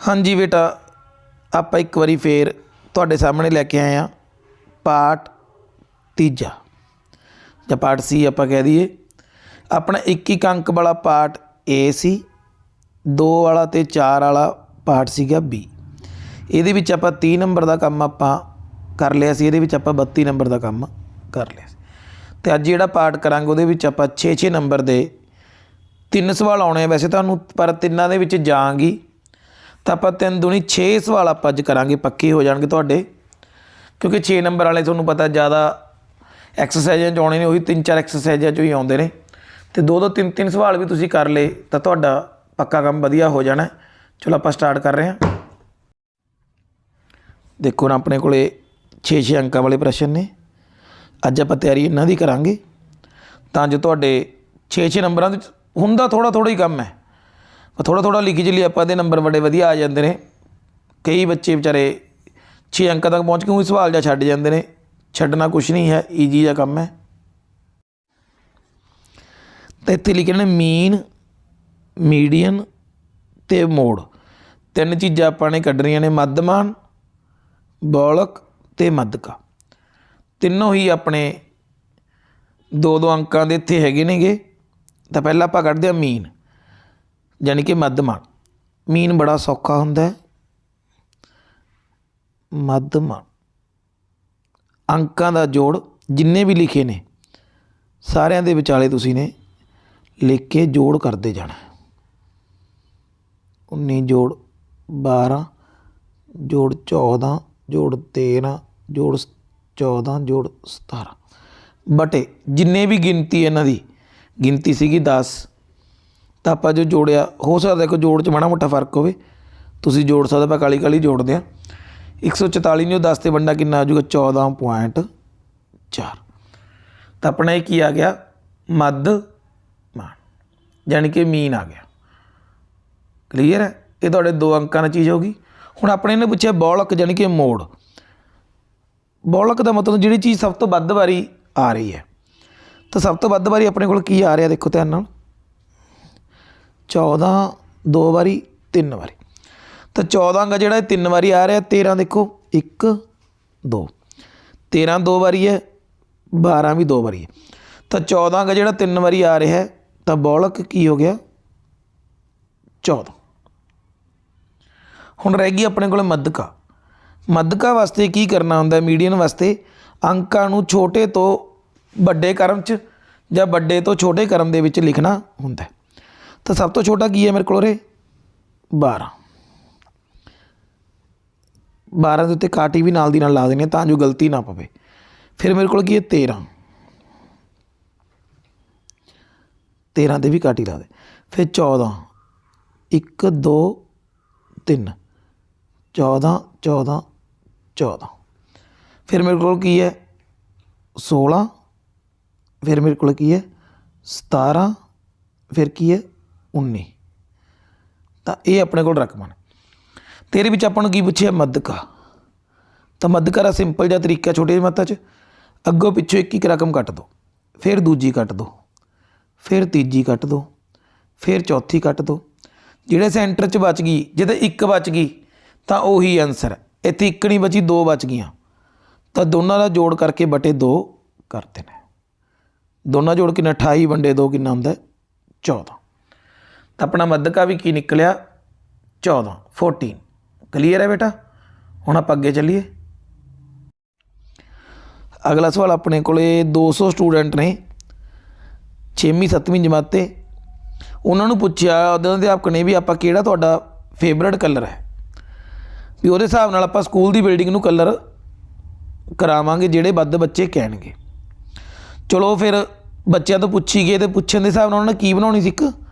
ਹਾਂਜੀ ਬੇਟਾ, ਆਪਾਂ ਇੱਕ ਵਾਰੀ ਫੇਰ ਤੁਹਾਡੇ ਸਾਹਮਣੇ ਲੈ ਕੇ ਆਏ ਆ ਪਾਠ ਤੀਜਾ। ਜਾਂ ਪਾਠ ਸੀ ਆਪਾਂ ਕਹਿ ਦਈਏ। ਆਪਣਾ ਇੱਕ ਇੱਕ ਅੰਕ ਵਾਲਾ ਪਾਠ ਏ ਸੀ, ਦੋ ਵਾਲਾ ਤੇ ਚਾਰ ਵਾਲਾ ਪਾਠ ਸੀਗਾ ਬੀ ਇਹਦੇ ਵਿੱਚ ਆਪਾਂ 30 ਨੰਬਰ ਦਾ ਕੰਮ ਆਪਾਂ ਕਰ ਲਿਆ ਸੀ, ਇਹਦੇ ਵਿੱਚ ਆਪਾਂ 32 ਨੰਬਰ ਦਾ ਕੰਮ ਕਰ ਲਿਆ ਸੀ। ਤੇ ਅੱਜ ਜਿਹੜਾ ਪਾਠ ਕਰਾਂਗੇ, ਉਹਦੇ ਵਿੱਚ ਆਪਾਂ 6-6 ਨੰਬਰ ਦੇ ਤਿੰਨ ਸਵਾਲ ਆਉਣੇ ਆ। ਵੈਸੇ ਤੁਹਾਨੂੰ ਪਰ ਤਿੰਨਾਂ ਦੇ ਵਿੱਚ ਜਾਵਾਂਗੀ ਤਾਂ ਆਪਾਂ ਤਿੰਨ ਦੁਨੀ 6 ਸਵਾਲ ਆਪਾਂ ਅੱਜ ਕਰਾਂਗੇ, ਪੱਕੇ ਹੋ ਜਾਣਗੇ ਤੁਹਾਡੇ। ਕਿਉਂਕਿ 6 ਨੰਬਰ ਵਾਲੇ ਤੁਹਾਨੂੰ ਪਤਾ ਜ਼ਿਆਦਾ ਐਕਸਰਸਾਈਜ਼ਾਂ 'ਚ ਆਉਣੇ ਨੇ, ਉਹੀ ਤਿੰਨ ਚਾਰ ਐਕਸਰਸਾਈਜ਼ਾਂ 'ਚੋਂ ਹੀ ਆਉਂਦੇ ਨੇ। ਤੇ ਦੋ ਦੋ ਤਿੰਨ ਤਿੰਨ ਸਵਾਲ ਵੀ ਤੁਸੀਂ ਕਰ ਲਏ, ਤਾਂ ਤੁਹਾਡਾ ਪੱਕਾ ਕੰਮ ਵਧੀਆ ਹੋ ਜਾਣਾ ਚਲੋ ਆਪਾਂ ਸਟਾਰਟ ਕਰ ਰਹੇ ਹਾਂ। ਦੇਖੋ ਨਾ, ਆਪਣੇ ਕੋਲੇ 6-6 ਅੰਕਾਂ ਵਾਲੇ ਪ੍ਰਸ਼ਨ ਨੇ। ਅੱਜ ਆਪਾਂ ਤਿਆਰੀ ਇਹਨਾਂ ਦੀ ਕਰਾਂਗੇ। ਤਾਂ ਜੋ ਤੁਹਾਡੇ 6-6 ਨੰਬਰਾਂ ਦੇ ਹੁੰਦਾ ਥੋੜਾ ਥੋੜਾ ਹੀ ਕੰਮ ਹੈ। ਥੋੜਾ ਥੋੜਾ ਲਿਖੀ ਚੱਲੀ ਆਪਾਂ ਦੇ ਨੰਬਰ ਬੜੇ ਵਧੀਆ ਆ ਜਾਂਦੇ ਨੇ। ਕਈ ਬੱਚੇ ਵਿਚਾਰੇ 6 ਅੰਕਾਂ ਤੱਕ ਪਹੁੰਚ ਕੇ ਉਹ ਸਵਾਲ ਜਾਂ ਛੱਡ ਜਾਂਦੇ ਨੇ। ਛੱਡਣਾ ਕੁਝ ਨਹੀਂ ਹੈ ਈਜੀ ਜਿਹਾ ਕੰਮ ਹੈ। ਤਾਂ ਇੱਥੇ ਲਿਖੇ ਨੇ ਮੀਨ ਮੀਡੀਅਨ ਤੇ ਮੋੜ। ਤਿੰਨ ਚੀਜ਼ਾਂ ਆਪਾਂ ਨੇ ਕੱਢਣੀਆਂ ਨੇ ਮੱਧਮਾਨ ਬੌਲਕ ਤੇ ਮੱਧਕਾ। ਤਿੰਨੋਂ ਹੀ ਆਪਣੇ ਦੋ ਦੋ ਅੰਕਾਂ ਦੇ ਇੱਥੇ ਹੈਗੇ ਨੇਗੇ। ਤਾਂ ਪਹਿਲਾਂ ਆਪਾਂ ਕੱਢਦੇ ਹਾਂ ਮੀਨ ਯਾਨੀ ਕਿ ਮੱਧਮਾਨ ਮੀਨ ਬੜਾ ਸੌਖਾ ਹੁੰਦਾ ਹੈ। ਮੱਧਮਾਨ ਅੰਕਾਂ ਦਾ ਜੋੜ ਜਿੰਨੇ ਵੀ ਲਿਖੇ ਨੇ, ਸਾਰਿਆਂ ਦੇ ਵਿਚਾਲੇ ਤੁਸੀਂ ਨੇ ਲਿਖ ਕੇ ਜੋੜ ਕਰਦੇ ਜਾਣਾ 19 ਜੋੜ 12 ਜੋੜ 14 ਜੋੜ 13 ਜੋੜ 14 ਜੋੜ 17 ਬਟੇ ਜਿੰਨੇ ਵੀ ਗਿਣਤੀ ਇਹਨਾਂ ਦੀ, ਗਿਣਤੀ ਸੀਗੀ 10 ਤਾਂ ਆਪਾਂ ਜੋ ਜੋੜਿਆ, ਹੋ ਸਕਦਾ ਕੋਈ ਜੋੜ 'ਚ ਮਾੜਾ ਮੋਟਾ ਫ਼ਰਕ ਹੋਵੇ। ਤੁਸੀਂ ਜੋੜ ਸਕਦੇ ਆਪਾਂ ਕਾਲੀ ਕਾਲੀ ਜੋੜਦੇ ਆ 144 ਨੂੰ 10 ਤੇ ਵੰਡਾ ਕਿੰਨਾ ਆ ਜਾਊਗਾ? 14.4 ਤਾਂ ਆਪਣਾ ਇਹ ਕੀ ਆ ਗਿਆ? ਮੱਧ ਮਾਨ। ਯਾਨੀ ਕਿ ਮੀਨ ਆ ਗਿਆ। ਕਲੀਅਰ ਹੈ? ਇਹ ਤੁਹਾਡੇ ਦੋ ਅੰਕਾਂ ਦੀ ਚੀਜ਼ ਹੋਗੀ ਹੁਣ ਆਪਣੇ ਨੇ ਪੁੱਛਿਆ ਬੌਲਕ ਯਾਨੀ ਕਿ ਮੋੜ। ਬੌਲਕ ਦਾ ਮਤਲਬ ਜਿਹੜੀ ਚੀਜ਼ ਸਭ ਤੋਂ ਵੱਧ ਵਾਰੀ ਆ ਰਹੀ ਹੈ। ਤਾਂ ਸਭ ਤੋਂ ਵੱਧ ਵਾਰੀ ਆਪਣੇ ਕੋਲ ਕੀ ਆ ਰਿਹਾ ਦੇਖੋ ਧਿਆਨ ਨਾਲ। 14 ਦੋ ਵਾਰੀ, ਤਿੰਨ ਵਾਰੀ। ਤਾਂ 14 ਅੰਗਾ ਜਿਹੜਾ ਇਹ ਤਿੰਨ ਵਾਰੀ ਆ ਰਿਹਾ 13 ਦੇਖੋ 1 2 13 ਦੋ ਵਾਰੀ ਹੈ 12 ਵੀ ਦੋ ਵਾਰੀ ਹੈ। ਤਾਂ 14 ਅੰਗਾ ਜਿਹੜਾ ਤਿੰਨ ਵਾਰੀ ਆ ਰਿਹਾ, ਤਾਂ ਬੌਲਕ ਕੀ ਹੋ ਗਿਆ? 14 ਹੁਣ ਰਹਿ ਗਈ ਆਪਣੇ ਕੋਲ ਮੱਧਕਾ। ਮੱਧਕਾ ਵਾਸਤੇ ਕੀ ਕਰਨਾ ਹੁੰਦਾ ਮੀਡੀਅਨ ਵਾਸਤੇ ਅੰਕਾਂ ਨੂੰ ਛੋਟੇ ਤੋਂ ਵੱਡੇ ਕਰਮ 'ਚ ਜਾਂ ਵੱਡੇ ਤੋਂ ਛੋਟੇ ਕਰਮ ਦੇ ਵਿੱਚ ਲਿਖਣਾ ਹੁੰਦਾ ਤਾਂ ਸਭ ਤੋਂ ਛੋਟਾ ਕੀ ਹੈ ਮੇਰੇ ਕੋਲ ਉਰੇ? 12 12 ਦੇ ਉੱਤੇ ਕਾਟੀ ਵੀ ਨਾਲ ਦੀ ਨਾਲ ਲਾ ਦੇਣੀ ਹੈ ਤਾਂ ਜੋ ਗਲਤੀ ਨਾ ਪਵੇ। ਫਿਰ ਮੇਰੇ ਕੋਲ ਕੀ ਹੈ? 13 13 ਦੇ ਵੀ ਕਾਟੀ ਲਾ ਦੇ। ਫਿਰ 14 1 2 3 14 14 14 ਫਿਰ ਮੇਰੇ ਕੋਲ ਕੀ ਹੈ? 16 ਫਿਰ ਮੇਰੇ ਕੋਲ ਕੀ ਹੈ? 17 ਫਿਰ ਕੀ ਹੈ? 19 ਤਾਂ ਇਹ ਆਪਣੇ ਕੋਲ ਰਕਮਾਂ ਨੇ। ਤੇਰੇ ਵਿੱਚ ਆਪਾਂ ਨੂੰ ਕੀ ਪੁੱਛਿਆ? ਮੱਧਕਾ। ਤਾਂ ਮੱਧਕਾ ਦਾ ਸਿੰਪਲ ਜਿਹਾ ਤਰੀਕਾ ਛੋਟੇ ਜਿਹੇ ਮਾਤਾ 'ਚ, ਅੱਗੋਂ ਪਿੱਛੋਂ ਇੱਕ ਇੱਕ ਰਕਮ ਕੱਟ ਦੋ। ਫਿਰ ਦੂਜੀ ਕੱਟ ਦੋ। ਫਿਰ ਤੀਜੀ ਕੱਟ ਦੋ। ਫਿਰ ਚੌਥੀ ਕੱਟ ਦੋ। ਜਿਹੜੇ ਸੈਂਟਰ 'ਚ ਬਚ ਗਈ, ਜਿਹਦੇ ਇੱਕ ਬਚ ਗਈ, ਤਾਂ ਉਹੀ ਆਨਸਰ ਹੈ। ਇੱਥੇ ਇੱਕ ਨਹੀਂ ਬਚੀ, ਦੋ ਬਚ ਗਈਆਂ। ਤਾਂ ਦੋਨਾਂ ਦਾ ਜੋੜ ਕਰਕੇ ਬਟੇ 2 ਕਰਦੇ ਨੇ ਦੋਨਾਂ ਜੋੜ ਕਿੰਨਾ? 28 ਵੰਡੇ 2 ਕਿੰਨਾ ਹੁੰਦਾ? ਹੈ? 14 ਤਾਂ ਆਪਣਾ ਮੱਧਕਾ ਵੀ ਕੀ ਨਿਕਲਿਆ? 14 14 ਕਲੀਅਰ ਹੈ ਬੇਟਾ? ਹੁਣ ਆਪਾਂ ਅੱਗੇ ਚੱਲੀਏ। ਅਗਲਾ ਸਵਾਲ ਆਪਣੇ ਕੋਲੇ 200 ਸਟੂਡੈਂਟ ਨੇ। 6ਵੀਂ 7ਵੀਂ ਜਮਾਤ। ਤੇ ਉਹਨਾਂ ਨੂੰ ਪੁੱਛਿਆ, ਉਹਦੇ ਅਧਿਆਪਕ ਨੇ ਵੀ ਆਪਾਂ ਕਿਹੜਾ ਤੁਹਾਡਾ ਫੇਵਰਟ ਕਲਰ ਹੈ? ਵੀ ਉਹਦੇ ਹਿਸਾਬ ਨਾਲ ਆਪਾਂ ਸਕੂਲ ਦੀ ਬਿਲਡਿੰਗ ਨੂੰ ਕਲਰ ਕਰਾਵਾਂਗੇ, ਜਿਹੜੇ ਵੱਧ ਬੱਚੇ ਕਹਿਣਗੇ। ਚਲੋ ਫਿਰ ਬੱਚਿਆਂ ਤੋਂ ਪੁੱਛੀ ਗਏ ਤੇ ਪੁੱਛਣ ਦੇ ਹਿਸਾਬ ਨਾਲ ਉਹਨਾਂ ਨੇ ਕੀ ਬਣਾਉਣੀ ਸੀ ਇੱਕ?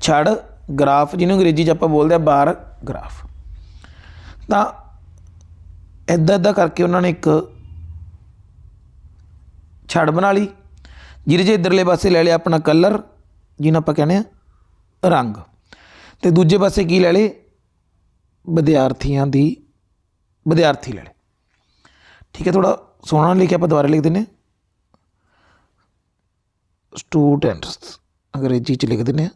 ਛੜ, ਗ੍ਰਾਫ, ਜਿਹਨੂੰ ਅੰਗਰੇਜ਼ੀ 'ਚ ਆਪਾਂ ਬੋਲਦੇ ਆ ਬਾਰ ਗ੍ਰਾਫ। ਤਾਂ ਇਦਾਂ ਇਦਾਂ ਕਰਕੇ ਉਹਨਾਂ ਨੇ ਇੱਕ ਛੜ ਬਣਾ ਲਈ, ਜਿਹਦੇ 'ਚ ਇਧਰਲੇ ਪਾਸੇ ਲੈ ਲਿਆ ਆਪਣਾ ਕਲਰ, ਜਿਹਨੂੰ ਆਪਾਂ ਕਹਿੰਦੇ ਆ ਰੰਗ। ਤੇ ਦੂਜੇ ਪਾਸੇ ਕੀ ਲੈ ਲਏ? ਵਿਦਿਆਰਥੀਆਂ ਦੀ, ਵਿਦਿਆਰਥੀ ਲੈ ਲਏ। ਠੀਕ ਹੈ ਥੋੜਾ ਸੋਹਣਾ ਲਿਖਿਆ ਆਪਾਂ ਦੁਬਾਰਾ ਲਿਖ ਦਿੰਦੇ ਹਾਂ। ਸਟੂਡੈਂਟਸ, ਅੰਗਰੇਜ਼ੀ ਚ ਲਿਖ ਦਿੰਦੇ ਆ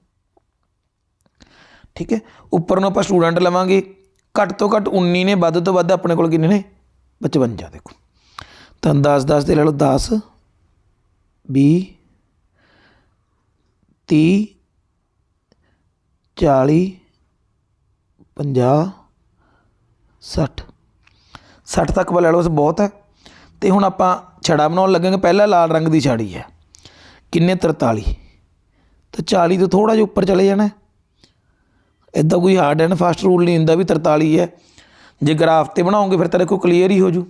ਠੀਕ ਹੈ? ਉੱਪਰ ਨੂੰ ਆਪਾਂ ਸਟੂਡੈਂਟ ਲਵਾਂਗੇ। ਘੱਟ ਤੋਂ ਘੱਟ 19 ਨੇ, ਵੱਧ ਤੋਂ ਵੱਧ ਆਪਣੇ ਕੋਲ ਕਿੰਨੇ ਨੇ? 55 ਦੇਖੋ। ਤਾਂ 10 10 ਦੇ ਲੈ ਲਓ 10 20 30 40 50 60 60 ਤੱਕ ਵਾ ਲੈ ਲਓ, ਬਸ ਬਹੁਤ ਹੈ। ਤੇ ਹੁਣ ਆਪਾਂ ਛੜਾ ਬਣਾਉਣ ਲੱਗਾਂਗੇ। ਪਹਿਲਾਂ ਲਾਲ ਰੰਗ ਦੀ ਛਾੜੀ ਹੈ। ਕਿੰਨੇ? 43 ਤਾਂ 40 ਤੋਂ ਥੋੜਾ ਜਿਹਾ ਉੱਪਰ ਚਲੇ ਜਾਣਾ ਇਦਾਂ ਕੋਈ ਹਾਰਡ ਐਂਡ ਫਾਸਟ ਰੂਲ ਨਹੀਂ ਹੁੰਦਾ ਵੀ 43 ਹੈ। ਜੇ ਗ੍ਰਾਫ ਤੇ ਬਣਾਓਗੇ ਫਿਰ ਤੇਰੇ ਕੋਲ ਕਲੀਅਰ ਹੀ ਹੋ ਜੂ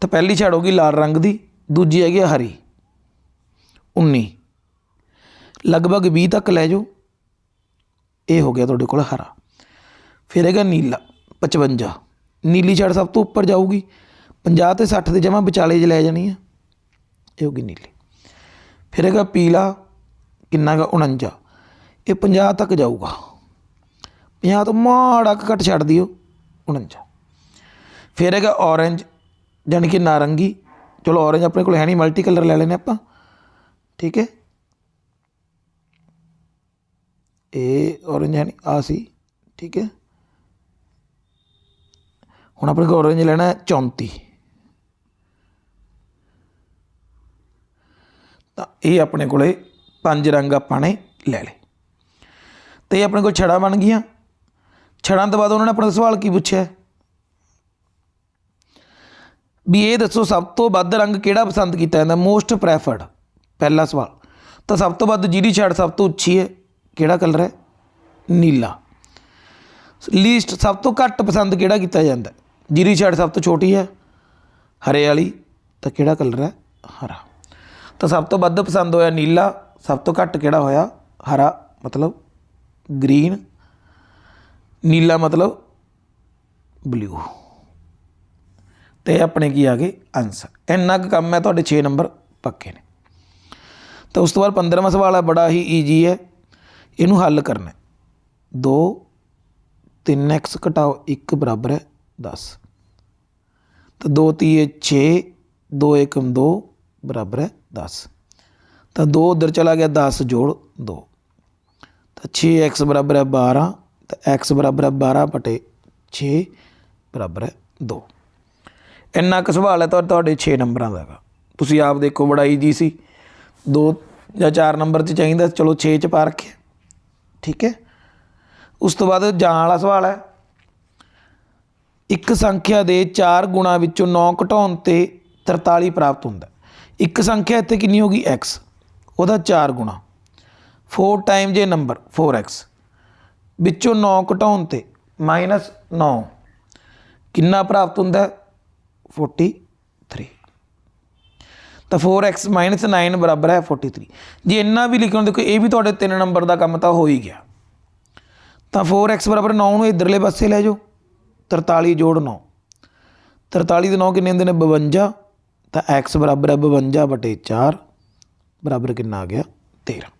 ਤਾਂ ਪਹਿਲੀ ਛੜ ਹੋਗੀ ਲਾਲ ਰੰਗ ਦੀ, ਦੂਜੀ ਹੈਗੀ ਆ ਹਰੀ। 19 ਲਗਭਗ 20 ਤੱਕ ਲੈ ਜਾਓ। ਇਹ ਹੋ ਗਿਆ ਤੁਹਾਡੇ ਕੋਲ ਹਰਾ। ਫਿਰ ਹੈਗਾ ਨੀਲਾ 55 ਨੀਲੀ ਛੜ ਸਭ ਤੋਂ ਉੱਪਰ ਜਾਊਗੀ। 50 ਤੇ 60 ਦੇ ਜਮਾ ਵਿਚਾਲੇ 'ਚ ਲੈ ਜਾਣੀ ਆ। ਇਹ ਹੋ ਗਈ ਨੀਲੀ। ਫਿਰ ਹੈਗਾ ਪੀਲਾ, ਕਿੰਨਾ ਗਾ 49 ਇਹ 50 ਤੱਕ ਜਾਊਗਾ। 50 ਤੋਂ ਮਾੜਾ ਕੁ ਘੱਟ ਛੱਡ ਦਿਓ 49 ਫਿਰ ਹੈਗਾ ਔਰੰਜ ਜਾਣੀ ਕਿ ਨਾਰੰਗੀ। ਚਲੋ ਔਰੰਜ ਆਪਣੇ ਕੋਲ ਹੈ ਨਹੀਂ ਮਲਟੀ ਕਲਰ ਲੈ ਲੈਨੇ ਆਪਾਂ। ਠੀਕ ਹੈ। ਇਹ ਔਰੰਜ ਹੈ ਨਹੀਂ ਆ ਸੀ। ਠੀਕ ਹੈ। ਹੁਣ ਆਪਣੇ ਕੋਲ ਔਰੰਜ ਲੈਣਾ ਹੈ 34 ਤਾਂ ਇਹ ਆਪਣੇ ਕੋਲੇ ਪੰਜ ਰੰਗ ਆਪਾਂ ਨੇ ਲੈ ਲਏ। ਤੇ ਇਹ ਆਪਣੇ ਕੋਲ ਛੜਾ ਬਣ ਗਈਆਂ। ਛੜਾਂ ਤੋਂ ਬਾਅਦ ਉਹਨਾਂ ਨੇ ਆਪਣਾ ਸਵਾਲ ਕੀ ਪੁੱਛਿਆ? ਵੀ ਇਹ ਦੱਸੋ, ਸਭ ਤੋਂ ਵੱਧ ਰੰਗ ਕਿਹੜਾ ਪਸੰਦ ਕੀਤਾ ਜਾਂਦਾ? ਮੋਸਟ ਪ੍ਰੈਫਰਡ ਪਹਿਲਾ ਸਵਾਲ। ਤਾਂ ਸਭ ਤੋਂ ਵੱਧ ਜਿਹਦੀ ਛੜ ਸਭ ਤੋਂ ਉੱਚੀ ਹੈ, ਕਿਹੜਾ ਕਲਰ ਹੈ? ਨੀਲਾ। ਲੀਸਟ ਸਭ ਤੋਂ ਘੱਟ ਪਸੰਦ ਕਿਹੜਾ ਕੀਤਾ ਜਾਂਦਾ? ਜੀਰੀ ਛੜ ਸਭ ਤੋਂ ਛੋਟੀ ਹੈ, ਹਰੇ ਵਾਲੀ, ਤਾਂ ਕਿਹੜਾ ਕਲਰ ਹੈ? ਹਰਾ। ਤਾਂ ਸਭ ਤੋਂ ਵੱਧ ਪਸੰਦ ਹੋਇਆ ਨੀਲਾ, ਸਭ ਤੋਂ ਘੱਟ ਕਿਹੜਾ ਹੋਇਆ? ਹਰਾ, ਮਤਲਬ ਗ੍ਰੀਨ ਨੀਲਾ ਮਤਲਬ ਬਲੂ ਤੇ ਆਪਣੇ ਕੀ ਆ ਗਏ? ਆਨਸਰ ਇੰਨਾ ਕੁ ਕੰਮ ਹੈ, ਤੁਹਾਡੇ 6 ਨੰਬਰ ਪੱਕੇ ਨੇ। ਤਾਂ ਉਸ ਤੋਂ ਬਾਅਦ 15ਵਾਂ ਸਵਾਲ ਹੈ, ਬੜਾ ਹੀ ਈਜੀ ਹੈ। ਇਹਨੂੰ ਹੱਲ ਕਰਨਾ 2 3x ਘਟਾਓ 1 ਬਰਾਬਰ ਹੈ 10 ਤਾਂ 2 ਤੀਏ 6 2 ਏਕਮ 2 ਬਰਾਬਰ ਹੈ 10 ਤਾਂ 2 ਉਧਰ ਚਲਾ ਗਿਆ 10 ਜੋੜ 2 ਤਾਂ 6x ਬਰਾਬਰ ਹੈ 12 ਤਾਂ x ਬਰਾਬਰ ਹੈ 12 ਬਟੇ 6 ਬਰਾਬਰ ਹੈ 2 ਇੰਨਾ ਕੁ ਸਵਾਲ ਹੈ ਤੁਹਾ- ਤੁਹਾਡੇ 6 ਨੰਬਰਾਂ ਦਾ ਹੈਗਾ। ਤੁਸੀਂ ਆਪ ਦੇਖੋ ਬੜਾ ਈਜੀ ਸੀ। 2 ਜਾਂ 4 ਨੰਬਰ 'ਚ ਚਾਹੀਦਾ, ਚਲੋ 6 'ਚ ਪਾ ਰੱਖਿਆ। ਠੀਕ ਹੈ? ਉਸ ਤੋਂ ਬਾਅਦ ਜਾਂ ਵਾਲਾ ਸਵਾਲ ਹੈ। ਇੱਕ ਸੰਖਿਆ ਦੇ 4 ਗੁਣਾ ਵਿੱਚੋਂ 9 ਘਟਾਉਣ ਤੇ 43 ਪ੍ਰਾਪਤ ਹੁੰਦਾ। ਇੱਕ ਸੰਖਿਆ ਇੱਥੇ ਕਿੰਨੀ ਹੋਗੀ x ਉਹਦਾ 4 ਗੁਣਾ। 4 ਟਾਈਮ ਜੇ ਨੰਬਰ 4x ਵਿੱਚੋਂ 9 ਘਟਾਉਣ ਤੇ -9 ਕਿੰਨਾ ਪ੍ਰਾਪਤ ਹੁੰਦਾ? ਹੈ? 43 ਤਾਂ 4x 9 ਬਰਾਬਰ ਹੈ 43 ਜੇ ਇੰਨਾ ਵੀ ਲਿਖਣ ਦੇਖੋ, ਇਹ ਵੀ ਤੁਹਾਡੇ 3 ਨੰਬਰ ਦਾ ਕੰਮ ਤਾਂ ਹੋ ਹੀ ਗਿਆ। ਤਾਂ 4x ਬਰਾਬਰ 9 ਨੂੰ ਇਧਰਲੇ ਪਾਸੇ ਲੈ ਜਾਓ। 43 ਜੋੜ 9 43 ਦੇ 9 ਕਿੰਨੇ ਹੁੰਦੇ ਨੇ? 52 ਤਾਂ x ਬਰਾਬਰ ਹੈ 52 ਬਟੇ 4 ਬਰਾਬਰ ਕਿੰਨਾ ਆ ਗਿਆ? 13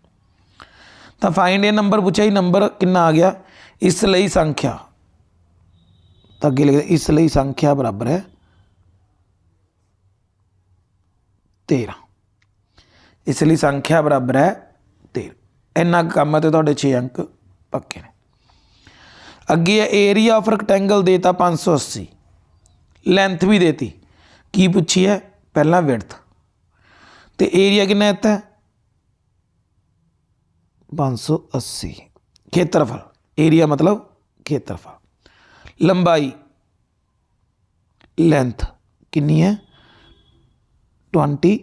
ਤਾਂ ਫਾਈਂਡ ਇਹ ਨੰਬਰ ਪੁੱਛਿਆ ਹੀ ਨੰਬਰ ਕਿੰਨਾ ਆ ਗਿਆ? ਇਸ ਲਈ ਸੰਖਿਆ। ਤਾਂ ਅੱਗੇ ਲਿਖਦੇ ਇਸ ਲਈ ਸੰਖਿਆ ਬਰਾਬਰ ਹੈ। 13 ਇਸ ਲਈ ਸੰਖਿਆ ਬਰਾਬਰ ਹੈ 13 ਇੰਨਾ ਕੁ ਕੰਮ ਹੈ ਤੇ ਤੁਹਾਡੇ 6 ਅੰਕ ਪੱਕੇ ਨੇ। ਅੱਗੇ ਹੈ ਏਰੀਆ ਆਫ ਰੈਕਟੈਂਗਲ ਦੇਤਾ 580 ਲੈਂਥ ਵੀ ਦੇਤੀ। ਕੀ ਪੁੱਛੀ ਹੈ? ਪਹਿਲਾਂ ਵਿਡਥ ਤੇ ਏਰੀਆ ਕਿੰਨਾ ਦਿੱਤਾ 580 ਖੇਤਰਫਲ ਏਰੀਆ ਮਤਲਬ ਖੇਤਰਫਲ। ਲੰਬਾਈ ਲੈਂਥ ਕਿੰਨੀ ਹੈ? 29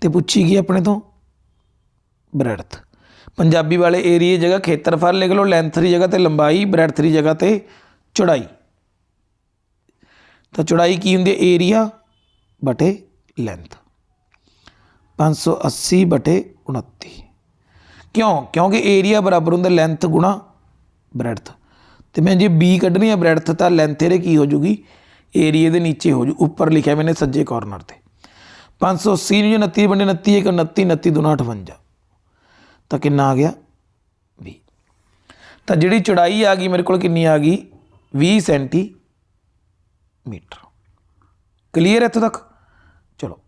ਤੇ ਪੁੱਛੀ ਗਈ ਆਪਣੇ ਤੋਂ ਬ੍ਰੈਡਥ ਪੰਜਾਬੀ ਵਾਲੇ ਏਰੀਏ ਜਗ੍ਹਾ ਖੇਤਰਫਲ ਲਿਖ ਲਓ ਲੈਂਥ ਦੀ ਜਗ੍ਹਾ ਤੇ ਲੰਬਾਈ ਬ੍ਰੈਡਥ ਦੀ ਜਗ੍ਹਾ ਤੇ ਚੌੜਾਈ। ਤਾਂ ਚੌੜਾਈ ਕੀ ਹੁੰਦੀ ਏਰੀਆ ਬਟੇ ਲੈਂਥ 580 ਬਟੇ 29 ਕਿਉਂ? ਕਿਉਂਕਿ ਏਰੀਆ ਬਰਾਬਰ ਹੁੰਦਾ ਲੈਂਥ ਗੁਣਾ ਬ੍ਰੈਡਥ ਤੇ ਮੈਂ ਜੇ b ਕੱਢਣੀ ਹੈ ਬ੍ਰੈਡਥ ਤਾਂ ਲੈਂਥ ਇਹਦੇ ਕੀ ਹੋ ਜੂਗੀ? ਏਰੀਏ ਦੇ ਨੀਚੇ ਹੋ ਜੂ। ਉੱਪਰ ਲਿਖਿਆ ਮੈਨੇ ਸੱਜੇ ਕਾਰਨਰ ਤੇ। 580 ਨੂੰ ਜੇ 29 ਬਣੇ 29 ਇੱਕ 29 29 ਦੁਨਾ 58 ਤਾਂ ਕਿੰਨਾ ਆ ਗਿਆ? 20 ਤਾਂ ਜਿਹੜੀ ਚੌੜਾਈ ਆ ਗਈ ਮੇਰੇ ਕੋਲ ਕਿੰਨੀ ਆ ਗਈ? 20 ਸੈਂਟੀਮੀਟਰ। ਕਲੀਅਰ ਇੱਥੋਂ ਤੱਕ? ਚਲੋ।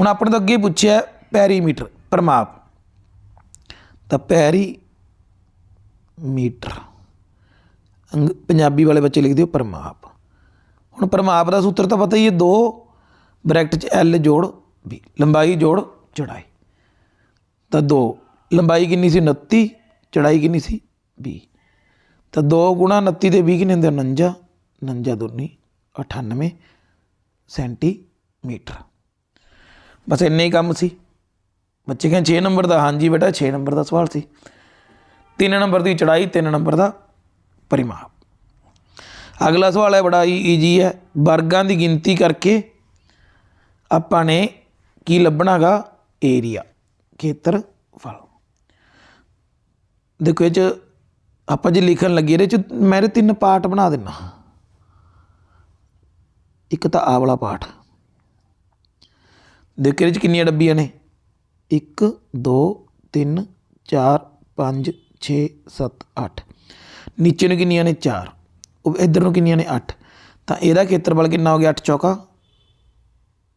ਹੁਣ ਆਪਣੇ ਤੋਂ ਅੱਗੇ ਪੁੱਛਿਆ ਪੈਰੀਮੀਟਰ। ਪ੍ਰਮਾਪ। ਤਾਂ ਪੈਰੀ ਮੀਟਰ। ਅੰਗ- ਪੰਜਾਬੀ ਵਾਲੇ ਬੱਚੇ ਲਿਖਦੇ ਹੋ ਪ੍ਰਮਾਪ। ਹੁਣ ਪ੍ਰਮਾਪ ਦਾ ਸੂਤਰ ਤਾਂ ਪਤਾ ਹੀ ਹੈ, ਦੋ ਬ੍ਰੈਕਟ 'ਚ L ਜੋੜ, B ਲੰਬਾਈ ਜੋੜ, ਚੜਾਈ। ਤਾਂ 2 ਲੰਬਾਈ ਕਿੰਨੀ ਸੀ? 29 ਚੜਾਈ ਕਿੰਨੀ ਸੀ? 20 ਤਾਂ 2 ਗੁਣਾ 29 ਦੇ 20 ਕਿੰਨੇ ਹੁੰਦੇ? 49 49 ਦੁਨੀ 98 ਸੈਂਟੀਮੀਟਰ। ਬਸ ਇੰਨੇ ਹੀ ਕੰਮ ਸੀ। ਬੱਚੇ ਕਹਿੰਦੇ 6 ਨੰਬਰ ਦਾ, ਹਾਂਜੀ ਬੇਟਾ 6 ਨੰਬਰ ਦਾ ਸਵਾਲ ਸੀ। 3 ਨੰਬਰ ਦੀ ਚੜਾਈ 3 ਨੰਬਰ ਦਾ ਪਰਿਮਾਪ। ਅਗਲਾ ਸਵਾਲ ਹੈ ਬੜਾ ਹੀ ਈਜੀ ਹੈ। ਵਰਗਾਂ ਦੀ ਗਿਣਤੀ ਕਰਕੇ ਆਪਾਂ ਨੇ ਕੀ ਲੱਭਣਾਗਾ ਏਰੀਆ ਖੇਤਰਫਲ ਦੇਖੋ, ਇਹ ਚ ਆਪਾਂ ਜੇ ਲਿਖਣ ਲੱਗੇ, ਇਹਦੇ ਚ ਮੇਰੇ ਤਿੰਨ ਪਾਰਟ ਬਣਾ ਦਿੰਨਾ। ਇੱਕ ਤਾਂ ਆਹ ਵਾਲਾ ਪਾਰਟ ਦੇਖੋ, ਇਹਦੇ ਚ ਕਿੰਨੀਆਂ ਡੱਬੀਆਂ ਨੇ? 1 2 3 4 5 6 7 8 ਨੀਚੇ ਨੂੰ ਕਿੰਨੀਆਂ ਨੇ? ਚਾਰ। ਉਹ ਇੱਧਰ ਨੂੰ ਕਿੰਨੀਆਂ ਨੇ? ਅੱਠ। ਤਾਂ ਇਹਦਾ ਖੇਤਰਫਲ ਕਿੰਨਾ ਹੋ ਗਿਆ? 8 ਚੌਕਾ।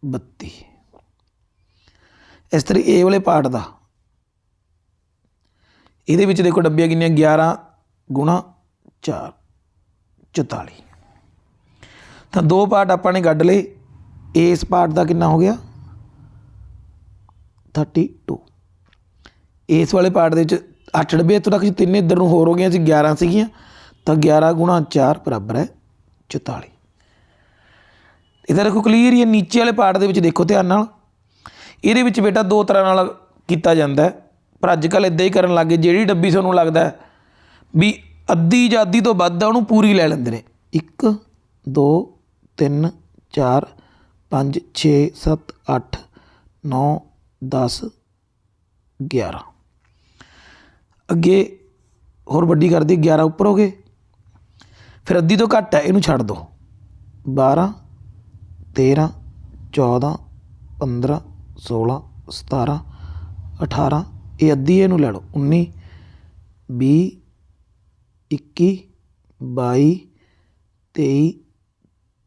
32 ਇਸ ਤਰ੍ਹਾਂ ਇਹ ਵਾਲੇ ਪਾਰਟ ਦਾ। ਇਹਦੇ ਵਿੱਚ ਦੇਖੋ ਡੱਬੀਆਂ ਕਿੰਨੀਆਂ? 11 ਗੁਣਾ 4 44 ਤਾਂ ਦੋ ਪਾਰਟ ਆਪਾਂ ਨੇ ਕੱਢ ਲਏ। ਇਸ ਪਾਰਟ ਦਾ ਕਿੰਨਾ ਹੋ ਗਿਆ? 32. ਇਸ ਵਾਲੇ ਪਾਰਟ ਦੇ ਵਿੱਚ 8 ਡੱਬੇ, ਇੱਥੋਂ ਤੱਕ ਜੀ ਤਿੰਨੇ ਇੱਧਰ ਨੂੰ ਹੋਰ ਹੋ ਗਈਆਂ ਸੀ 11 ਸੀਗੀਆਂ, ਤਾਂ 11 ਗੁਣਾ 4 ਬਰਾਬਰ ਹੈ 44 ਇਹਦਾ ਦੇਖੋ ਕਲੀਅਰ ਹੀ ਹੈ, ਨੀਚੇ ਵਾਲੇ ਪਾਰਟ ਦੇ ਵਿੱਚ ਦੇਖੋ ਧਿਆਨ ਨਾਲ। ਇਹਦੇ ਵਿੱਚ ਬੇਟਾ ਦੋ ਤਰ੍ਹਾਂ ਨਾਲ ਕੀਤਾ ਜਾਂਦਾ ਹੈ। ਪਰ ਅੱਜ ਕੱਲ੍ਹ ਇਦਾਂ ਹੀ ਕਰਨ ਲੱਗੇ ਜਿਹੜੀ ਡੱਬੀ ਤੁਹਾਨੂੰ ਲੱਗਦਾ ਵੀ ਅੱਧੀ ਜਾਂ ਅੱਧੀ ਤੋਂ ਵੱਧ ਆ, ਉਹਨੂੰ ਪੂਰੀ ਲੈ ਲੈਂਦੇ ਨੇ। 1 2 3 4 5 6 7 8 9 10 11 ਅੱਗੇ ਹੋਰ ਵੱਡੀ ਕਰ ਦਈਏ 11 ਉੱਪਰ ਹੋ ਗਏ। ਫਿਰ ਅੱਧੀ ਤੋਂ ਘੱਟ ਹੈ, ਇਹਨੂੰ ਛੱਡ ਦਿਓ 12 13 14 15 16 17 18 ਇਹ ਅੱਧੀ ਇਹਨੂੰ ਲੈ ਲਓ। 19 20 21 22 23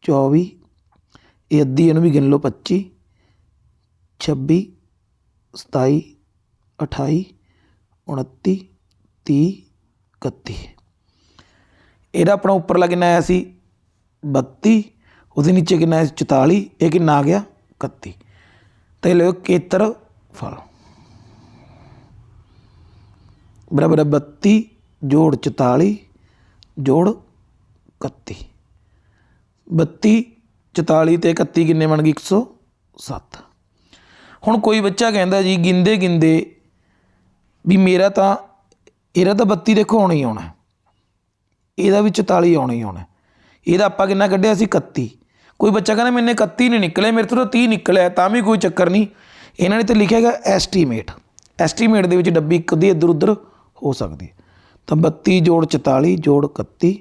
24 ਇਹ ਅੱਧੀ ਇਹਨੂੰ ਵੀ ਗਿਣ ਲਓ 25 26 27 28 29 30 31 ਇਹਦਾ ਆਪਣਾ ਉੱਪਰਲਾ ਕਿੰਨਾ ਆਇਆ ਸੀ? 32 ਉਹਦੇ ਨੀਚੇ ਕਿੰਨਾ ਆਇਆ ਸੀ? 44 ਇਹ ਕਿੰਨਾ ਆ ਗਿਆ? 31 ਤੇ ਲਿਓ ਕੇਤਰ ਫਲ। ਬਰਾਬਰ ਹੈ 32 ਜੋੜ 44 ਜੋੜ 31 32 44 ਤੇ 31 ਕਿੰਨੇ ਬਣ ਗਏ 107 ਹੁਣ ਕੋਈ ਬੱਚਾ ਕਹਿੰਦਾ ਜੀ ਗਿੰਦੇ ਗਿੰਦੇ ਵੀ ਮੇਰਾ ਤਾਂ, ਇਹਦਾ ਤਾਂ 32 ਦੇਖੋ ਆਉਣਾ ਹੀ। ਆਉਣਾ ਇਹਦਾ ਵੀ 44 ਆਉਣਾ ਹੀ। ਆਉਣਾ ਇਹਦਾ ਆਪਾਂ ਕਿੰਨਾ ਕੱਢਿਆ ਸੀ? 31 ਕੋਈ ਬੱਚਾ ਕਹਿੰਦਾ ਮੈਨੇ 31 ਨਹੀਂ ਨਿਕਲੇ ਮੇਰੇ ਤੋਂ ਤਾਂ 30 ਨਿਕਲਿਆ ਤਾਂ ਵੀ ਕੋਈ ਚੱਕਰ ਨਹੀਂ। ਇਹਨਾਂ ਨੇ ਤੇ ਲਿਖਿਆ ਹੈਗਾ ਐਸਟੀਮੇਟ ਐਸਟੀਮੇਟ ਦੇ ਵਿੱਚ ਡੱਬੀ ਕਦੇ ਇੱਧਰ ਉੱਧਰ ਹੋ ਸਕਦੀ ਤਾਂ 32 ਜੋੜ 44 ਜੋੜ 31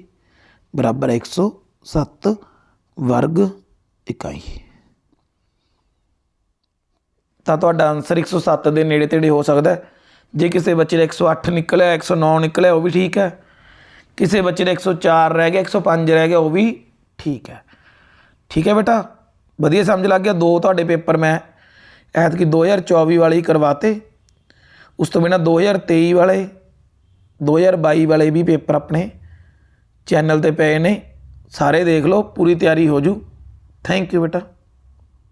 ਬਰਾਬਰ ਹੈ 107 ਵਰਗ ਇਕਾਈ। ਤਾਂ ਤੁਹਾਡਾ ਆਨਸਰ 107 ਦੇ ਨੇੜੇ ਤੇੜੇ ਹੋ ਸਕਦਾ ਹੈ। ਜੇ ਕਿਸੇ ਬੱਚੇ ਦਾ 108 ਨਿਕਲਿਆ 109 ਨਿਕਲਿਆ, ਉਹ ਵੀ ਠੀਕ ਹੈ। ਕਿਸੇ ਬੱਚੇ ਦਾ 104 ਰਹਿ ਗਿਆ 105 ਰਹਿ ਗਿਆ, ਉਹ ਵੀ ਠੀਕ ਹੈ। ਠੀਕ ਹੈ ਬੇਟਾ? ਵਧੀਆ ਸਮਝ ਲੱਗ ਗਿਆ? ਦੋ ਤੁਹਾਡੇ ਪੇਪਰ ਮੈਂ ਐਤਕੀ 2024 ਵਾਲੇ ਹੀ ਕਰਵਾਤੇ। ਉਸ ਤੋਂ ਬਿਨਾਂ 2023 ਵਾਲੇ 2022 ਵਾਲੇ ਵੀ ਪੇਪਰ ਆਪਣੇ ਚੈਨਲ ਤੇ ਪਏ ਨੇ। ਸਾਰੇ ਦੇਖ ਲਓ, ਪੂਰੀ ਤਿਆਰੀ ਹੋ ਜੂ। ਥੈਂਕ ਯੂ ਬੇਟਾ।